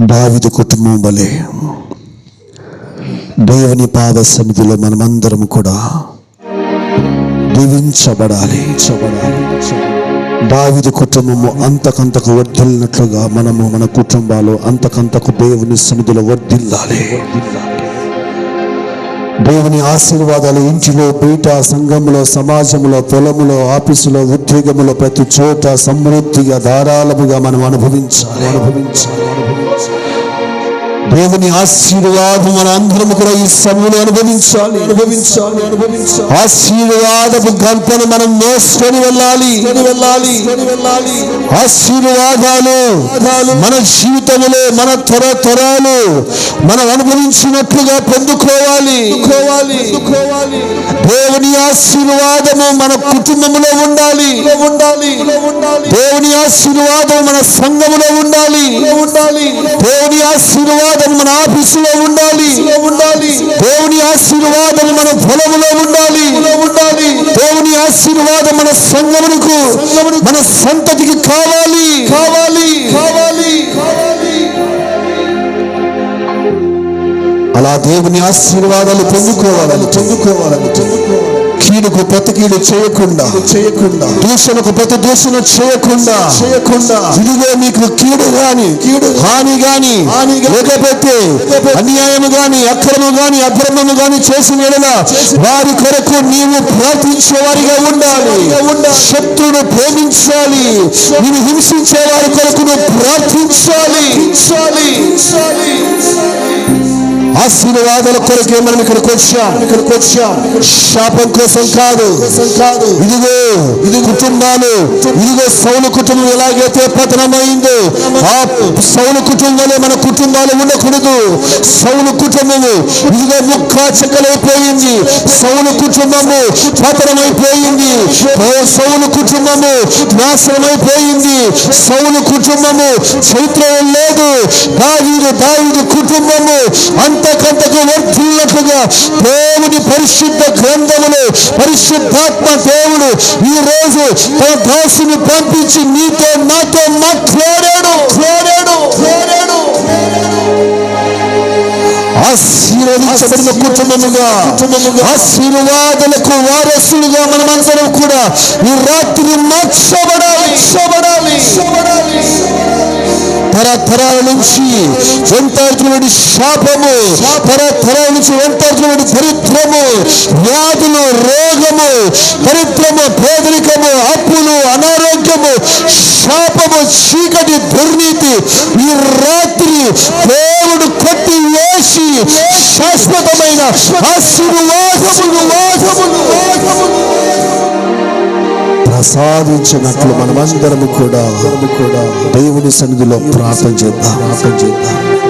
దావిది కుటుంబం వలె దేవుని పాద సన్నిధిలో మనమందరం కూడా దీవించబడాలి చబడాలి దావిది కుటుంబము అంతకంతకు వర్ధిల్లినట్లుగా మనము మన కుటుంబాలు అంతకంతకు దేవుని సన్నిధిలో వర్ధిల్లాలి. దేవుని ఆశీర్వాదాలు ఇంటిలో బయట సంఘములో సమాజంలో పొలములో ఆఫీసులో ఉద్యోగములో ప్రతి చోట సమృద్ధిగా ధారాళముగా మనం అనుభవించాలి అనుభవించాలి. దేవుని ఆశీర్వాదం మన అందరం కూడా ఈ సమయంలో అనుభవించాలి. అనుభవించాలి అనుభవించాలి. ఆశీర్వాదపు గంపను మనం మోసుకొని వెళ్ళాలి. వెళ్ళాలి వెళ్ళాలి. ఆశీర్వాదాలు మన జీవితంలో మన త్వర త్వరాలు మనం అనుభవించినట్లుగా పొందుకోవాలి. పొందుకోవాలి దేవుని ఆశీర్వాదము మన కుటుంబంలో ఉండాలి. ఉండాలి దేవుని ఆశీర్వాదం మన సంఘములో ఉండాలి. ఉండాలి. దేవుని ఆశీర్వాదం మన ఆఫీసులో ఉండాలి. ఉండాలి. దేవుని ఆశీర్వాదం మన పొలములో ఉండాలి. ఉండాలి. దేవుని ఆశీర్వాదం మన సంఘమునకు మన సంతతికి కావాలి. కావాలి. కావాలి. అలా దేవుని ఆశీర్వాదాలు పొందుకోవాలని పొందుకోవాలని పొందుకోవాలి కీడుకు ప్రతి కీడు చేయకుండా చేయకుండా. దూషణకు ప్రతి దూషణ చేయకుండా. చేయకుండా. ఇదిగో మీకు కీడు గాని కీడు హాని గాని హాని లేకపోతే అన్యాయము గాని అక్రమం గాని అక్రమము గాని చేసిన వారి కొరకు నీవు ప్రార్థించే వారిగా ఉండాలి. శత్రువును ప్రేమించాలి. నేను హింసించే వారి కొరకు నువ్వు ప్రార్థించాలి. ఆశీర్వాదాల కొరకే మనం ఇక్కడికి వచ్చాం. ఇక్కడికి వచ్చాం. శాపం కోసం కాదు. కాదు ఇదిగో ఇది కుటుంబాలు. ఇదిగో సౌలు కుటుంబం ఎలాగైతే పతనమైందో ఆ సౌలు కుటుంబంలో మన కుటుంబాలు ఉండకూడదు. సౌలు కుటుంబము ఇదిగో ముక్క చెక్కలైపోయింది సౌలు కుటుంబము పతనమైపోయింది. సౌలు కుటుంబము నాశనమైపోయింది. సౌలు కుటుంబము చరిత్ర లేదు. దావీదు కుటుంబము అంతకంతకు వర్ధిల్లినట్లుగా దేవుని పరిశుద్ధ గ్రంథములు పరిశుద్ధాత్మ దేవుడు ఈ రోజు తన దాసుని పంపించి నీతో నాతో మాట్లాడాడు. ఆశీర్వదించబడిన కుటుంబముగా ఆశీర్వాదాలకు వారసులుగా మనమందరం కూడా ఈ రాత్రి మార్చబడాలి. తరతరాల నుంచి వెంటాడుతున్నటువంటి శాపము తరతరాల నుంచి వెంటాడుతున్నటువంటి దరిద్రము వ్యాధులు రోగము దరిద్రము పేదరికము అప్పులు అనారోగ్యము శాపము చీకటి దుర్నీతి ఈ రాత్రి దేవుడు కొట్టి వేసి శాశ్వతమైన ఆశీర్వాదములు వాదములు ప్రసాదించినట్లు మనమందరము కూడా కూడా దేవుని సన్నిధిలో ప్రార్థన చేద్దాం. ప్రార్థన చేద్దాం.